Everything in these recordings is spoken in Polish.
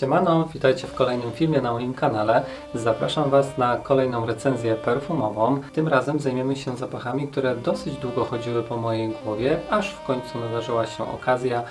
Siemano, witajcie w kolejnym filmie na moim kanale. Zapraszam Was na kolejną recenzję perfumową. Tym razem zajmiemy się zapachami, które dosyć długo chodziły po mojej głowie, aż w końcu nadarzyła się okazja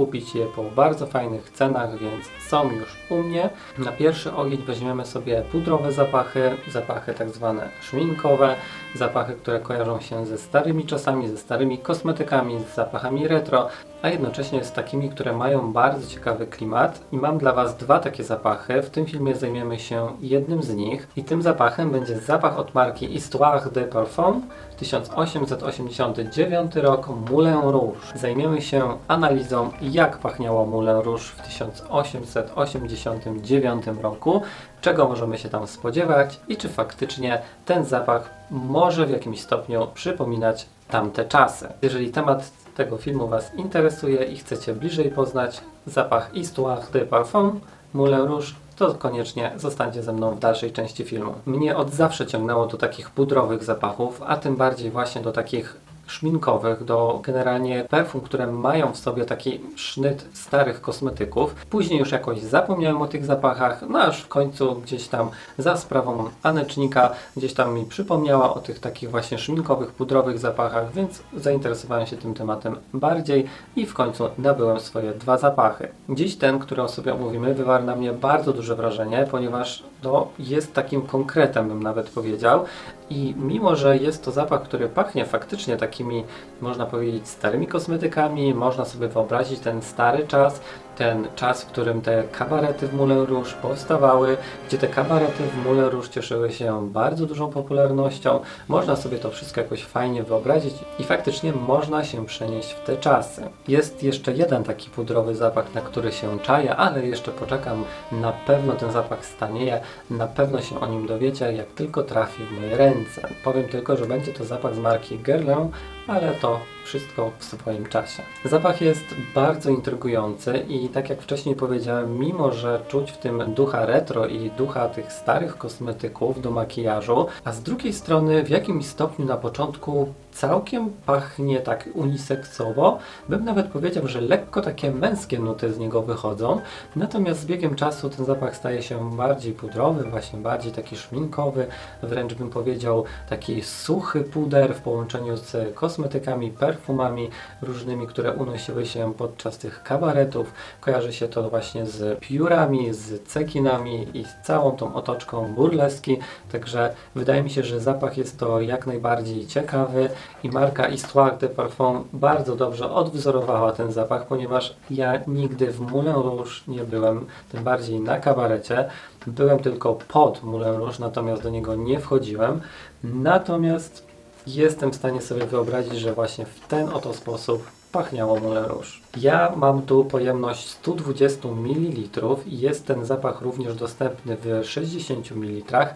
kupić je po bardzo fajnych cenach, więc są już u mnie. Na pierwszy ogień weźmiemy sobie pudrowe zapachy, zapachy tak zwane szminkowe, zapachy, które kojarzą się ze starymi czasami, ze starymi kosmetykami, z zapachami retro, a jednocześnie z takimi, które mają bardzo ciekawy klimat. I mam dla Was dwa takie zapachy. W tym filmie zajmiemy się jednym z nich i tym zapachem będzie zapach od marki Histoire de Parfum 1889 rok Moulin Rouge. Zajmiemy się analizą jak pachniało Moulin Rouge w 1889 roku, czego możemy się tam spodziewać i czy faktycznie ten zapach może w jakimś stopniu przypominać tamte czasy. Jeżeli temat tego filmu Was interesuje i chcecie bliżej poznać zapach Histoire de Parfum Moulin Rouge, to koniecznie zostańcie ze mną w dalszej części filmu. Mnie od zawsze ciągnęło do takich pudrowych zapachów, a tym bardziej właśnie do takich szminkowych, do generalnie perfum, które mają w sobie taki sznyt starych kosmetyków. Później już jakoś zapomniałem o tych zapachach, no aż w końcu gdzieś tam za sprawą Anecznika gdzieś tam mi przypomniała o tych takich właśnie szminkowych, pudrowych zapachach, więc zainteresowałem się tym tematem bardziej i w końcu nabyłem swoje dwa zapachy. Dziś ten, który o sobie omówimy, wywarł na mnie bardzo duże wrażenie, ponieważ no, jest takim konkretem, bym nawet powiedział. I mimo, że jest to zapach, który pachnie faktycznie takimi, można powiedzieć, starymi kosmetykami, można sobie wyobrazić ten stary czas, ten czas, w którym te kabarety w Moulin Rouge powstawały, gdzie te kabarety w Moulin Rouge cieszyły się bardzo dużą popularnością. Można sobie to wszystko jakoś fajnie wyobrazić i faktycznie można się przenieść w te czasy. Jest jeszcze jeden taki pudrowy zapach, na który się czaję, ale jeszcze poczekam. Na pewno ten zapach stanieje, na pewno się o nim dowiecie, jak tylko trafi w moje ręce. Powiem tylko, że będzie to zapach z marki Guerlain, ale to wszystko w swoim czasie. Zapach jest bardzo intrygujący i tak jak wcześniej powiedziałem, mimo że czuć w tym ducha retro i ducha tych starych kosmetyków do makijażu, a z drugiej strony w jakimś stopniu na początku całkiem pachnie tak uniseksowo, bym nawet powiedział, że lekko takie męskie nuty z niego wychodzą, natomiast z biegiem czasu ten zapach staje się bardziej pudrowy, właśnie bardziej taki szminkowy, wręcz bym powiedział taki suchy puder w połączeniu z kosmetykami, perfumami różnymi, które unosiły się podczas tych kabaretów. Kojarzy się to właśnie z piórami, z cekinami i z całą tą otoczką burleski, także wydaje mi się, że zapach jest to jak najbardziej ciekawy i marka Histoire de Parfum bardzo dobrze odwzorowała ten zapach, ponieważ ja nigdy w Moulin Rouge nie byłem, tym bardziej na kabarecie. Byłem tylko pod Moulin Rouge, natomiast do niego nie wchodziłem. Natomiast jestem w stanie sobie wyobrazić, że właśnie w ten oto sposób pachniało Moulin Rouge. Ja mam tu pojemność 120 ml i jest ten zapach również dostępny w 60 ml,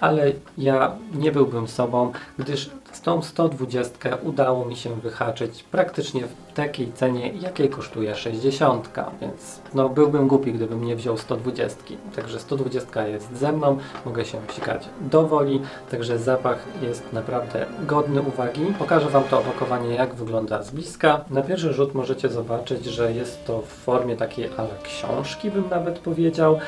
ale ja nie byłbym sobą, gdyż z tą 120 udało mi się wyhaczyć praktycznie w takiej cenie, jakiej kosztuje 60, więc no byłbym głupi, gdybym nie wziął 120. Także 120 jest ze mną, mogę się psikać do woli, także zapach jest naprawdę godny uwagi. Pokażę Wam to opakowanie, jak wygląda z bliska. Na pierwszy rzut możecie zobaczyć, że jest to w formie takiej ale książki, bym nawet powiedział.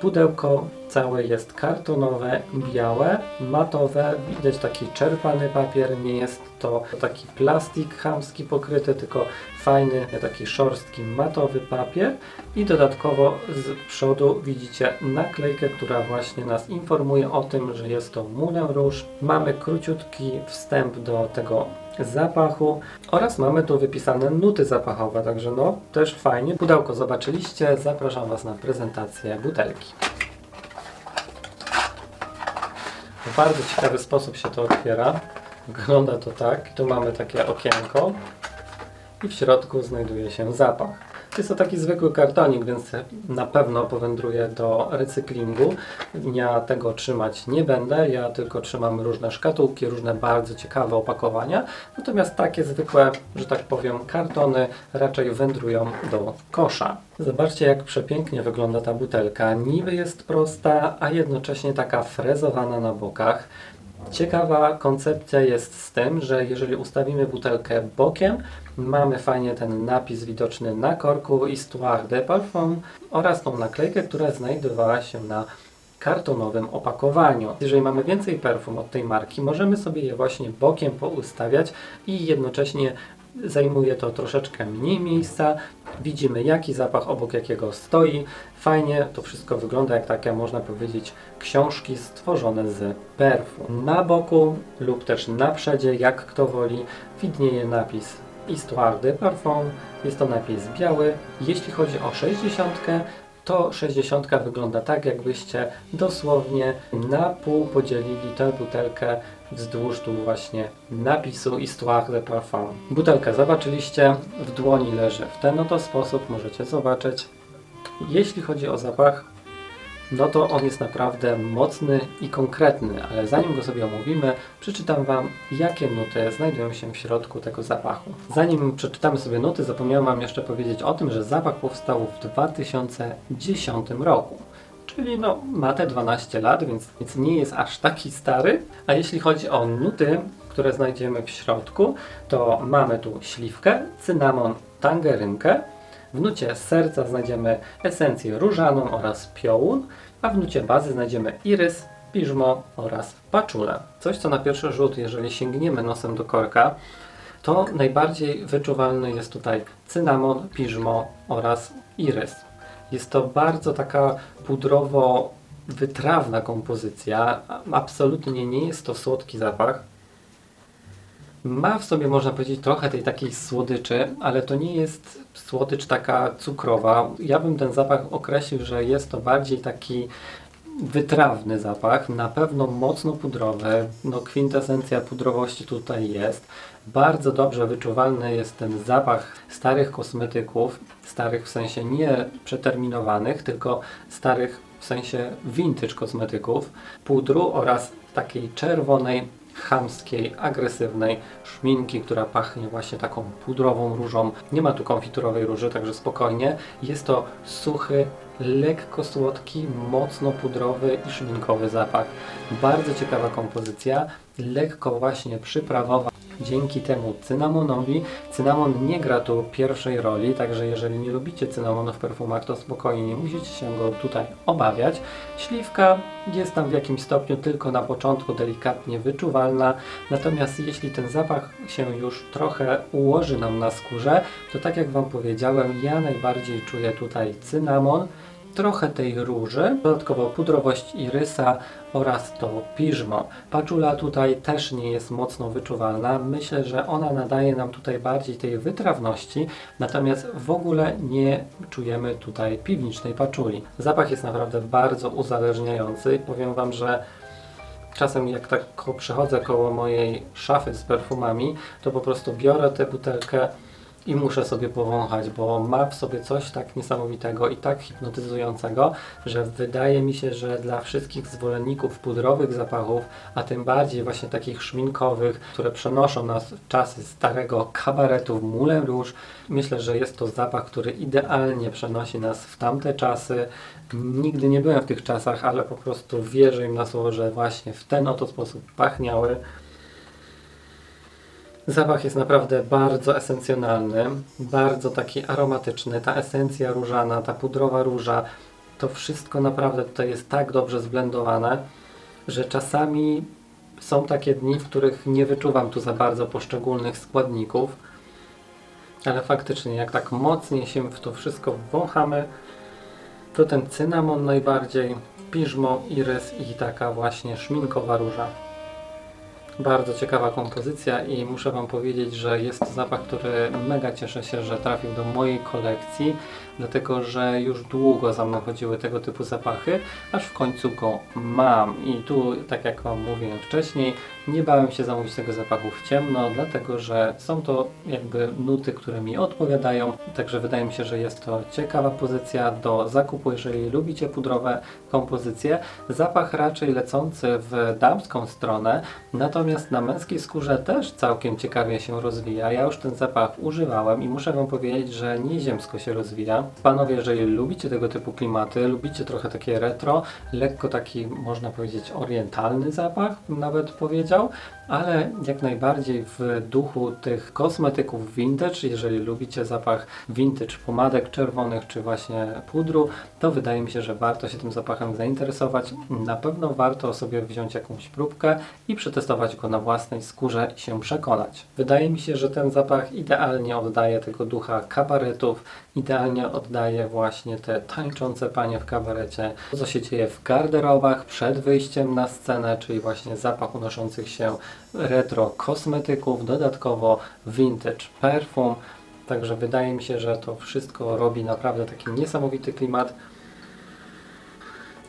Pudełko całe jest kartonowe, białe, matowe, widać taki czerpany papier, nie jest to taki plastik chamski pokryty, tylko fajny, taki szorstki, matowy papier i dodatkowo z przodu widzicie naklejkę, która właśnie nas informuje o tym, że jest to Moulin Rouge. Mamy króciutki wstęp do tego zapachu oraz mamy tu wypisane nuty zapachowe, także no też fajnie. Pudełko zobaczyliście, zapraszam Was na prezentację butelki. W bardzo ciekawy sposób się to otwiera. Wygląda to tak. Tu mamy takie okienko i w środku znajduje się zapach. Jest to taki zwykły kartonik, więc na pewno powędruje do recyklingu. Ja tego trzymać nie będę, ja tylko trzymam różne szkatułki, różne bardzo ciekawe opakowania. Natomiast takie zwykłe, że tak powiem, kartony raczej wędrują do kosza. Zobaczcie, jak przepięknie wygląda ta butelka. Niby jest prosta, a jednocześnie taka frezowana na bokach. Ciekawa koncepcja jest z tym, że jeżeli ustawimy butelkę bokiem, mamy fajnie ten napis widoczny na korku Histoire de Parfum oraz tą naklejkę, która znajdowała się na kartonowym opakowaniu. Jeżeli mamy więcej perfum od tej marki, możemy sobie je właśnie bokiem poustawiać i jednocześnie zajmuje to troszeczkę mniej miejsca. Widzimy jaki zapach obok jakiego stoi. Fajnie to wszystko wygląda jak takie, można powiedzieć, książki stworzone z perfum. Na boku lub też na przedzie, jak kto woli, widnieje napis Histoire de Parfum. Jest to napis biały. Jeśli chodzi o 60, to 60 wygląda tak, jakbyście dosłownie na pół podzielili tę butelkę wzdłuż tu właśnie napisu Histoire de Parfum. Butelkę zobaczyliście, w dłoni leży w ten oto sposób, możecie zobaczyć. Jeśli chodzi o zapach, no to on jest naprawdę mocny i konkretny, ale zanim go sobie omówimy, przeczytam Wam, jakie nuty znajdują się w środku tego zapachu. Zanim przeczytamy sobie nuty, zapomniałem Wam jeszcze powiedzieć o tym, że zapach powstał w 2010 roku. Czyli no, ma te 12 lat, więc, więc nie jest aż taki stary. A jeśli chodzi o nuty, które znajdziemy w środku, to mamy tu śliwkę, cynamon, tangerynkę, w nucie serca znajdziemy esencję różaną oraz piołun, a w nucie bazy znajdziemy irys, piżmo oraz paczulę. Coś, co na pierwszy rzut, jeżeli sięgniemy nosem do korka, to najbardziej wyczuwalny jest tutaj cynamon, piżmo oraz irys. Jest to bardzo taka pudrowo-wytrawna kompozycja. Absolutnie nie jest to słodki zapach. Ma w sobie, można powiedzieć, trochę tej takiej słodyczy, ale to nie jest słodycz taka cukrowa. Ja bym ten zapach określił, że jest to bardziej taki wytrawny zapach, na pewno mocno pudrowy, no kwintesencja pudrowości tutaj jest. Bardzo dobrze wyczuwalny jest ten zapach starych kosmetyków, starych w sensie nie przeterminowanych, tylko starych w sensie vintage kosmetyków, pudru oraz takiej czerwonej, chamskiej, agresywnej szminki, która pachnie właśnie taką pudrową różą. Nie ma tu konfiturowej róży, także spokojnie. Jest to suchy, lekko słodki, mocno pudrowy i szminkowy zapach. Bardzo ciekawa kompozycja, lekko właśnie przyprawowa. Dzięki temu cynamonowi, cynamon nie gra tu pierwszej roli, także jeżeli nie lubicie cynamonu w perfumach, to spokojnie nie musicie się go tutaj obawiać. Śliwka jest tam w jakimś stopniu tylko na początku delikatnie wyczuwalna, natomiast jeśli ten zapach się już trochę ułoży nam na skórze, to tak jak Wam powiedziałem, ja najbardziej czuję tutaj cynamon, trochę tej róży, dodatkowo pudrowość irysa oraz to piżmo. Paczula tutaj też nie jest mocno wyczuwalna. Myślę, że ona nadaje nam tutaj bardziej tej wytrawności, natomiast w ogóle nie czujemy tutaj piwnicznej paczuli. Zapach jest naprawdę bardzo uzależniający. Powiem Wam, że Czasem jak tak przechodzę koło mojej szafy z perfumami, to po prostu biorę tę butelkę i muszę sobie powąchać, bo ma w sobie coś tak niesamowitego i tak hipnotyzującego, że wydaje mi się, że dla wszystkich zwolenników pudrowych zapachów, a tym bardziej właśnie takich szminkowych, które przenoszą nas w czasy starego kabaretu w Moulin Rouge, myślę, że jest to zapach, który idealnie przenosi nas w tamte czasy. Nigdy nie byłem w tych czasach, ale po prostu wierzę im na słowo, że właśnie w ten oto sposób pachniały. Zapach jest naprawdę bardzo esencjonalny, bardzo taki aromatyczny. Ta esencja różana, ta pudrowa róża, to wszystko naprawdę tutaj jest tak dobrze zblendowane, że czasami są takie dni, w których nie wyczuwam tu za bardzo poszczególnych składników, ale faktycznie jak tak mocniej się w to wszystko wąchamy, to ten cynamon najbardziej, piżmo, irys i taka właśnie szminkowa róża. Bardzo ciekawa kompozycja i muszę Wam powiedzieć, że jest to zapach, który mega cieszę się, że trafił do mojej kolekcji, dlatego że już długo za mną chodziły tego typu zapachy, aż w końcu go mam. I tu, tak jak Wam mówiłem wcześniej, nie bałem się zamówić tego zapachu w ciemno, dlatego że są to jakby nuty, które mi odpowiadają, także wydaje mi się, że jest to ciekawa pozycja do zakupu, jeżeli lubicie pudrowe kompozycje. Zapach raczej lecący w damską stronę, natomiast na męskiej skórze też całkiem ciekawie się rozwija. Ja już ten zapach używałem i muszę Wam powiedzieć, że nieziemsko się rozwija. Panowie, jeżeli lubicie tego typu klimaty, lubicie trochę takie retro, lekko taki, można powiedzieć, orientalny zapach, bym nawet powiedział, ale jak najbardziej w duchu tych kosmetyków vintage, jeżeli lubicie zapach vintage pomadek czerwonych czy właśnie pudru, to wydaje mi się, że warto się tym zapachem zainteresować. Na pewno warto sobie wziąć jakąś próbkę i przetestować go na własnej skórze i się przekonać. Wydaje mi się, że ten zapach idealnie oddaje tego ducha kabaretów, idealnie oddaje właśnie te tańczące panie w kabarecie, to co się dzieje w garderobach przed wyjściem na scenę, czyli właśnie zapach unoszących się retro kosmetyków, dodatkowo vintage perfum. Także wydaje mi się, że to wszystko robi naprawdę taki niesamowity klimat.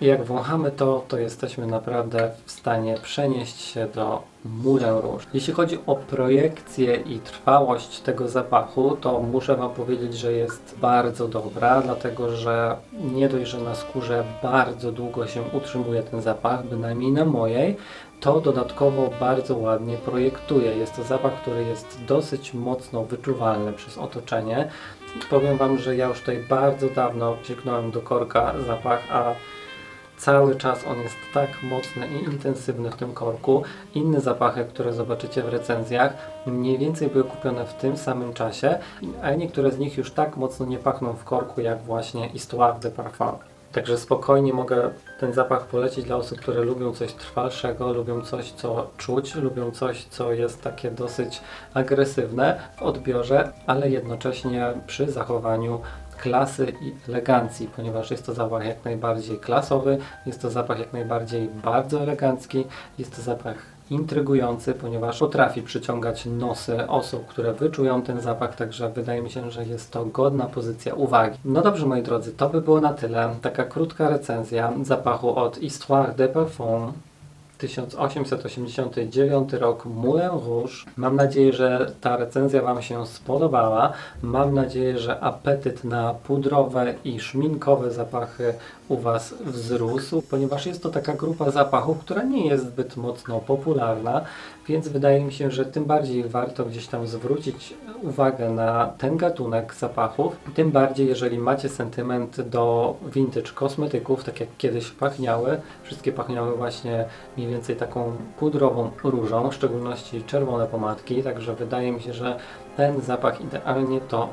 Jak wąchamy to, to jesteśmy naprawdę w stanie przenieść się do Moulin Rouge. Jeśli chodzi o projekcję i trwałość tego zapachu, to muszę Wam powiedzieć, że jest bardzo dobra, dlatego że nie dość, że na skórze bardzo długo się utrzymuje ten zapach, bynajmniej na mojej, to dodatkowo bardzo ładnie projektuje. Jest to zapach, który jest dosyć mocno wyczuwalny przez otoczenie. Powiem Wam, że ja już tutaj bardzo dawno psiknąłem do korka zapach, a cały czas on jest tak mocny i intensywny w tym korku. Inne zapachy, które zobaczycie w recenzjach, mniej więcej były kupione w tym samym czasie, a niektóre z nich już tak mocno nie pachną w korku, jak właśnie Histoire de Parfum. Także spokojnie mogę ten zapach polecić dla osób, które lubią coś trwalszego, lubią coś, co czuć, lubią coś, co jest takie dosyć agresywne w odbiorze, ale jednocześnie przy zachowaniu klasy i elegancji, ponieważ jest to zapach jak najbardziej klasowy, jest to zapach jak najbardziej bardzo elegancki, jest to zapach intrygujący, ponieważ potrafi przyciągać nosy osób, które wyczują ten zapach, także wydaje mi się, że jest to godna pozycja uwagi. No dobrze moi drodzy, to by było na tyle. Taka krótka recenzja zapachu od Histoire de Parfum 1889 rok Moulin Rouge. Mam nadzieję, że ta recenzja Wam się spodobała. Mam nadzieję, że apetyt na pudrowe i szminkowe zapachy u Was wzrósł, ponieważ jest to taka grupa zapachów, która nie jest zbyt mocno popularna, więc wydaje mi się, że tym bardziej warto gdzieś tam zwrócić uwagę na ten gatunek zapachów, tym bardziej jeżeli macie sentyment do vintage kosmetyków, tak jak kiedyś pachniały. Wszystkie pachniały właśnie mniej więcej taką pudrową różą, w szczególności czerwone pomadki, także wydaje mi się, że ten zapach idealnie to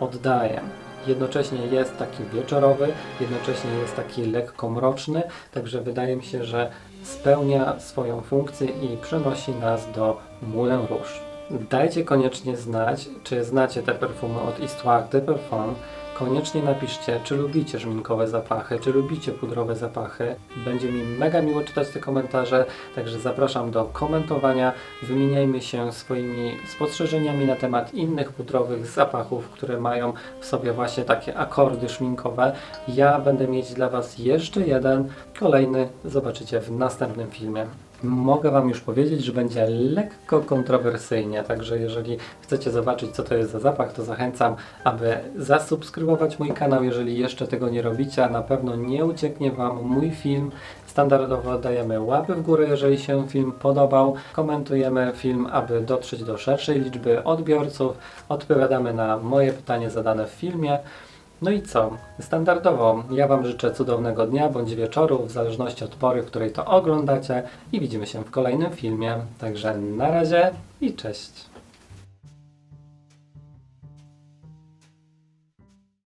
oddaje. Jednocześnie jest taki wieczorowy, jednocześnie jest taki lekko mroczny, także wydaje mi się, że spełnia swoją funkcję i przenosi nas do Moulin Rouge. Dajcie koniecznie znać, czy znacie te perfumy od Histoire de Parfum. Koniecznie napiszcie, czy lubicie szminkowe zapachy, czy lubicie pudrowe zapachy. Będzie mi mega miło czytać te komentarze, także zapraszam do komentowania. Wymieniajmy się swoimi spostrzeżeniami na temat innych pudrowych zapachów, które mają w sobie właśnie takie akordy szminkowe. Ja będę mieć dla Was jeszcze jeden, kolejny zobaczycie w następnym filmie. Mogę Wam już powiedzieć, że będzie lekko kontrowersyjnie, także jeżeli chcecie zobaczyć, co to jest za zapach, to zachęcam, aby zasubskrybować mój kanał, jeżeli jeszcze tego nie robicie, a na pewno nie ucieknie Wam mój film. Standardowo dajemy łapy w górę, jeżeli się film podobał, komentujemy film, aby dotrzeć do szerszej liczby odbiorców, odpowiadamy na moje pytanie zadane w filmie. No i co? Standardowo ja Wam życzę cudownego dnia bądź wieczoru, w zależności od pory, w której to oglądacie i widzimy się w kolejnym filmie. Także na razie i cześć.